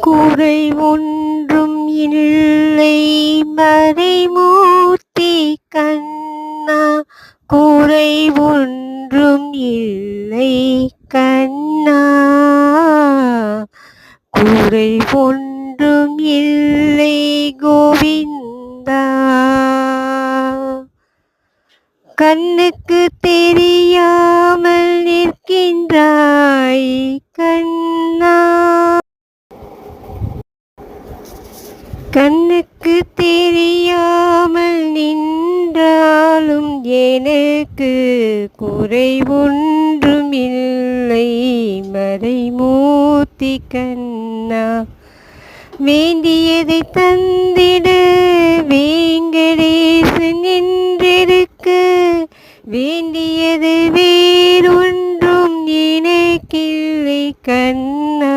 குறை ஒன்றும் இல்லை. மறைமூர்த்தி கண்ணா குறை ஒன்றும் இல்லை கண்ணா. குறை ஒன்றும் இல்லை கோவிந்தா. கண்ணுக்கு தெரியாமல் நிற்கின்ற கண்ணுக்கு தெரியாமல் நின்றாலும் எனக்கு குறை ஒன்றும் இல்லை மறைமூர்த்தி கண்ணா வேண்டியதை தந்திட. வேங்கடேசன் நின்றிருக்க வேண்டியது வேறொன்றும் எனக்கில்லை கண்ணா.